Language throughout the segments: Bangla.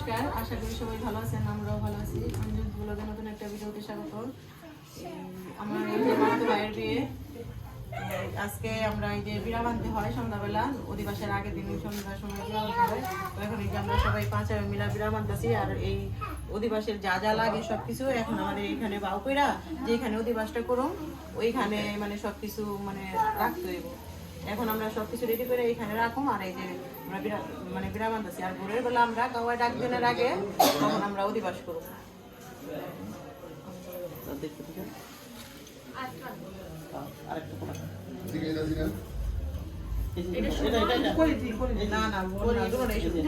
নমস্কার, আশা করি সবাই ভালো আছেন, আমরাও ভালো আছি। অঞ্জন ব্লগে নতুন একটা ভিডিওতে স্বাগত আমার এই যে বিয়ে। আজকে আমরা এই যে বিড়া বাঁধতে হয় সন্ধ্যাবেলা, অধিবাসের আগের দিন সন্ধ্যার সময় তো এখন এই যে আমরা সবাই পাঁচ মিলা বিড়া বাঁধতেছি আর এই অধিবাসের যা যা লাগে সবকিছু এখন আমাদের এখানে যে এখানে অধিবাসটা করুন ওইখানে মানে সবকিছু মানে রাখতে হইব। এখন আমরা সবকিছু রেডি করে এখানে রাখুম, আর এই যে আমরা মানে বাঁধতেছি আর ভোরের বেলা আমরা কাওয়াই ডাক দিনের আগে তখন আমরা অধিবাস করব। দিকে এটা দিকে না না বলি এগুলো নেই শুধু।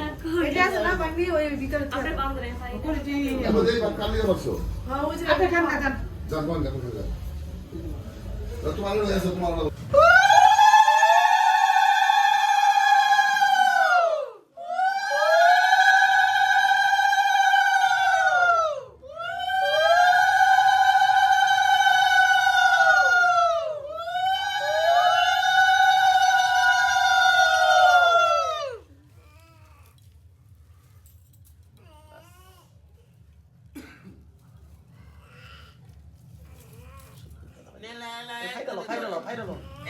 এটা আছে না পানি ওই ভিতরে আপনার বাম ধরে এবার দেই বাপ কালিয়ে বসো হ্যাঁ ওই যে আপনি খান না খান যান কোন যান কোন যান তোমার রয়েছে তোমার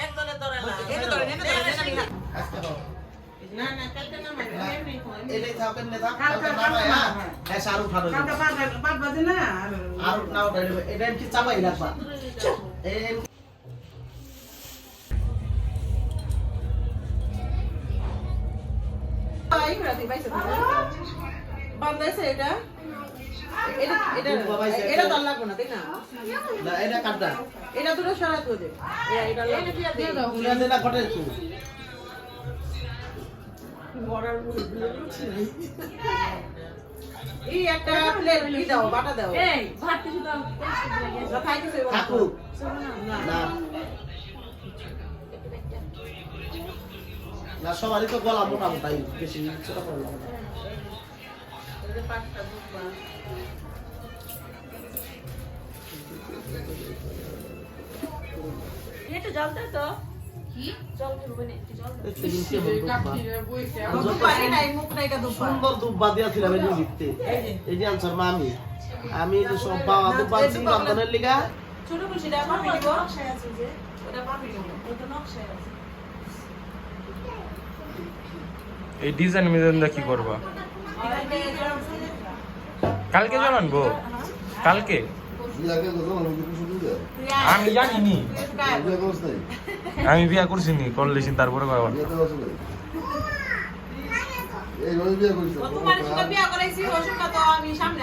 একদলে ধরে না, এনে ধরে, এনে ধরে, এনে নিহা। না, না, কালকে নামাইবে, এমনি তো, এটাই থাক এমনি থাক কালকে নামাই হ্যাঁ। সার উঠানো কালকে পাঁচ পাঁচ বাজে না আর আর না উঠাইলে এটা কি চাপাই রাখবা। এই আই তো। বান্ধাইছে এটা? এটা- এটা- এটা তো আর লাগবে না, তাই না? না এটা কাটটা এটা দুটো সরাতে হবে। এ- এটা লাগবে। উড়া দেনা কটে একটু এই একটা প্লেট ই দাও, বাটা দাও। এই ভাত কিছু দাও না, খাইতেছে না। না না সবারই তো গলা মোটা মোটাই বেশি না। এটা তো সুন্দর দুব্বা দিয়েছিলাম এই যে আনসার আমি। আমি যে সব পাওয়া দুব্বা আনছি লিগা? ছোট খুশিটা পাপি দিব। নকশায় আছে যে ওটা পাপি দিব। ওটা নকশায় আছে। এই ডিজাইন মিজাইন দিয়ে কি করবা? কালকে জানানবো কালকে? আমি করছ নাই আমি বিয়া করছি নি করলেছি তারপরে কয়বার বিয়াতে বসো নাই এই রবি বিয়া করিস ও তোমার সঙ্গে বিয়া করাইছি ওই সময় তো আমি সামনে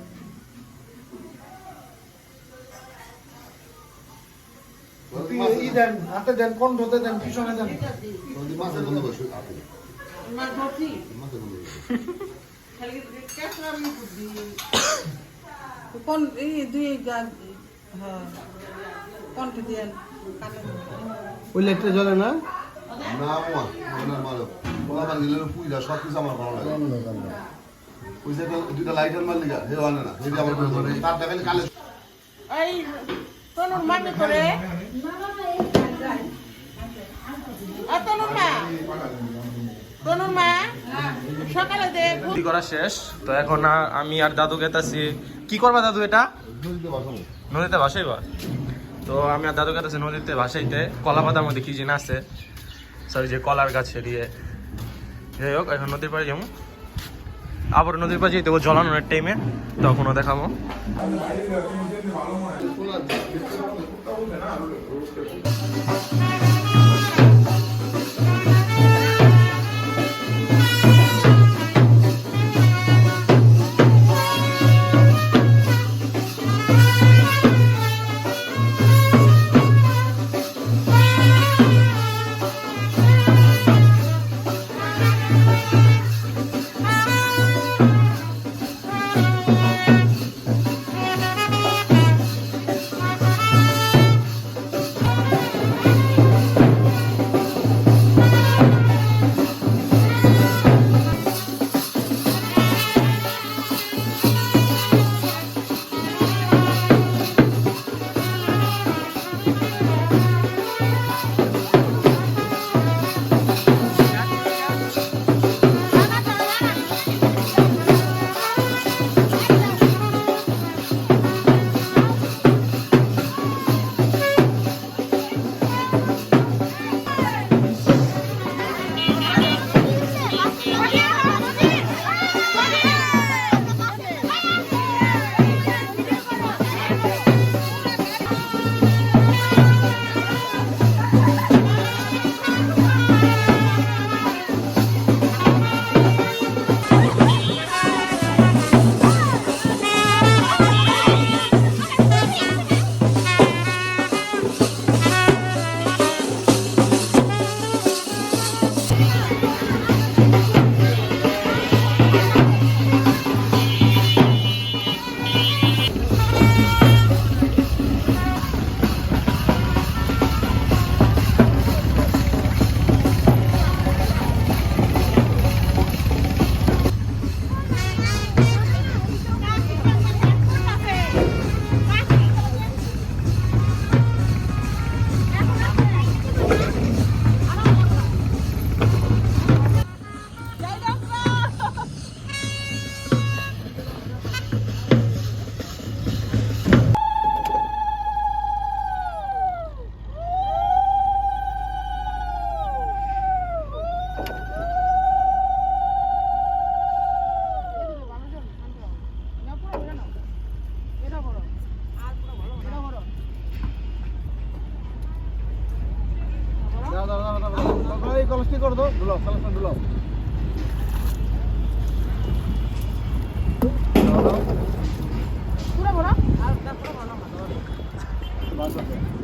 ই দেন হাতে দেন কণ্ঠতে দেন পিছনে দেন। মা কোন এই দুই গান হ্যাঁ। কণ্ঠ দেন ওই লাইটটা জ্বলে না? না মামা ওনার মালো পূজা সব কিছু আমার ভালো লাগে। দুইটা লাইটার মারলি গা হে না। হেবি আমার তার দেখালি কালে এই করে শেষ? তো এখন আমি আর দাদু গেতাছি। কি করবা দাদু এটা? নদীতে ভাসাইবা? তো আমি আর দাদু গেতাছি নদীতে ভাসাইতে। কলা পাতার মধ্যে কি জিনিস আছে। সরি যে কলার গাছে দিয়ে যাই হোক, এখন নদীর পাড়ে যাব। আবার নদীর পাড়ে যেতে জলানোর টাইমে তখনও দেখাবো। কি করে দাও। দুলাও কালেকশন দুলাও দিলাম না একটা তো দিন না